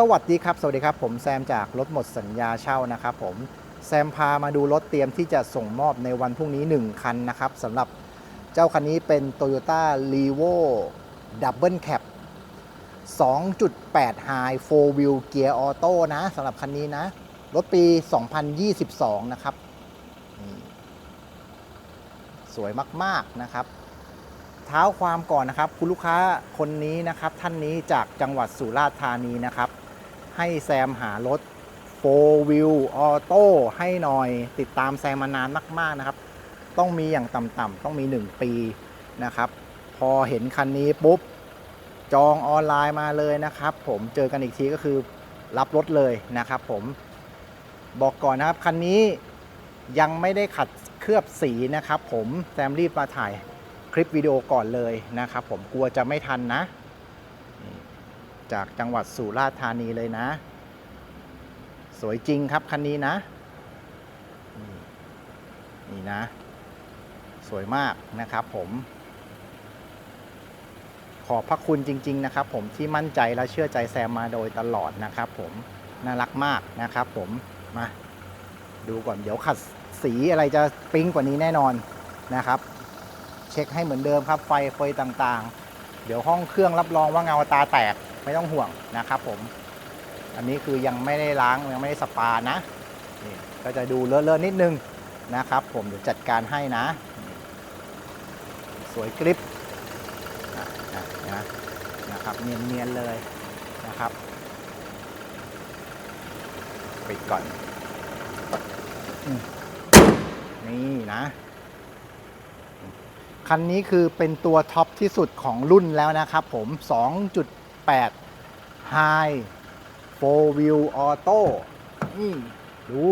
สวัสดีครับ สวัสดีครับ ผมแซมจากรถหมดสัญญาเช่านะครับผมแซมพามาดูรถเตรียมที่จะส่งมอบในวันพรุ่งนี้ 1 คันนะครับสำหรับเจ้าคันนี้เป็น Toyota r e v o Double Cab 2.8 High 4 Wheel Gear Auto นะสำหรับคันนี้นะ รถปี 2022 นะครับ สวยมาก ๆ นะครับ เท้าความก่อนนะครับ คุณลูกค้าคนนี้นะครับ ท่านนี้จากจังหวัดสุราษฎร์ธานีนะครับ ให้แซมหารถ4 Wheel Auto ให้หน่อย ติดตามแซมมานานมาก ๆ นะครับ ต้องมีอย่างต่ำๆต้องมี 1 ปีนะครับ พอเห็นคันนี้ปุ๊บ จองออนไลน์มาเลยนะครับ ผมเจอกันอีกทีก็คือรับรถเลยนะครับ ผมบอกก่อนนะครับคันนี้ยังไม่ได้ขัดเคลือบสีนะครับ ผมแซมรีบมาถ่ายคลิปวิดีโอก่อนเลยนะครับ ผมกลัวจะไม่ทันนะ จากจังหวัดสุราษฎร์ธานีเลยนะ สวยจริงครับคันนี้นะ นี่นะ สวยมากนะครับผม ขอบพระคุณจริง ๆ นะครับ ผมที่มั่นใจและเชื่อใจแซมมาโดยตลอดนะครับผม น่ารักมากนะครับผม มา ดูก่อนเดี๋ยวขัดสีอะไรจะปิ๊งกว่านี้แน่นอนนะครับ เช็คให้เหมือนเดิมครับไฟเฟต่างๆ เดี๋ยวห้องเครื่องรับรองว่าเงาตาแตก ไม่ต้องห่วงนะครับผม อันนี้คือยังไม่ได้ล้างยังไม่ได้สปานะนี่ก็จะดูเลอะๆนิดนึงนะครับ ผมเดี๋ยวจัดการให้นะ สวยกริปนะนะครับเนียนๆเลยนะครับปิดก่อน นี่นะคันนี้คือเป็นตัวท็อปที่สุดของรุ่นแล้วนะครับผม 8 High 4 Wheel Auto นี่ ดู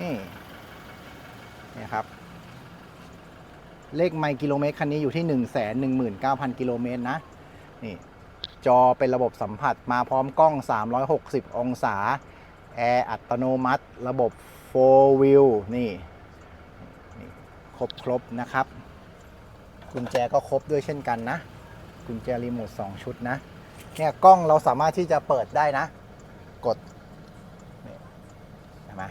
นี่ นี่ครับ เลขไมล์กิโลเมตร คันนี้อยู่ที่ 1 1 9 0 0 0 กิโลเมตรนะ นี่ จอเป็นระบบสัมผัสมาพร้อมกล้อง 360 องศา แอร์อัตโนมัติ ระบบ4 wheel นี่ครบครบนะครับกุญแจก็ครบด้วยเช่นกันนะ กุญแจรีโมท2ชุดนะ เนี่ยกล้องเราสามารถที่จะเปิดได้นะ กดนี่เห็นไหม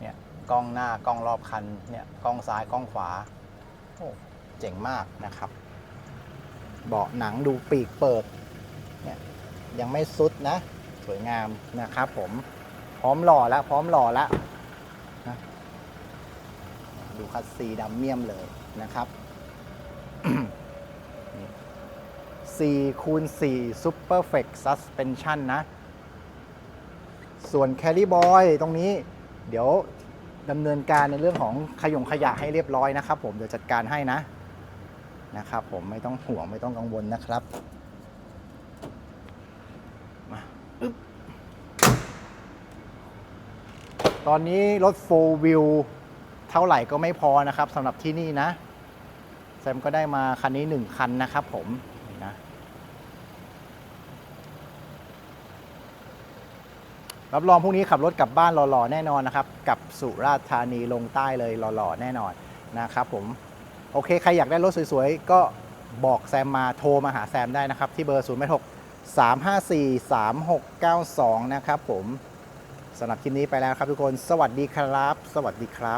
เนี่ยกล้องหน้ากล้องรอบคัน เนี่ยกล้องซ้ายกล้องขวา โอ้เจ๋งมากนะครับ เบาะหนังดูปีกเปิด เนี่ยยังไม่สุดนะ สวยงามนะครับผม พร้อมหล่อแล้วพร้อมหล่อแล้วนะดูคัสซีดำเมี่ยมเลยนะครับ 4คูณ4 Super f l e x Suspension นะ ส่วน Carry Boy ตรงนี้เดี๋ยวดำเนินการในเรื่องของขยงขยะให้เรียบร้อยนะครับ ผมเดี๋ยวจัดการให้นะนะครับ ผมไม่ต้องห่วงไม่ต้องกังวลนะครับมาอึ๊บตอนนี้รถ4 wheel เท่าไหร่ก็ไม่พอนะครับสำหรับที่นี่นะ แซมก็ได้มาคันนี้ 1 คันนะครับผมนี่นะ รับรองพรุ่งนี้ขับรถกลับบ้านหล่อๆแน่นอนนะครับกลับสุราษฎร์ธานีลงใต้เลยหล่อๆแน่นอนนะครับผมโอเคใครอยากได้รถสวยๆ ก็บอกแซมมาโทรมาหาแซมได้นะครับ ที่เบอร์ 0 6 3 5 4 3 6 9 2 นะครับผมสำหรับคลิปนี้ไปแล้วครับทุกคน สวัสดีครับ สวัสดีครับ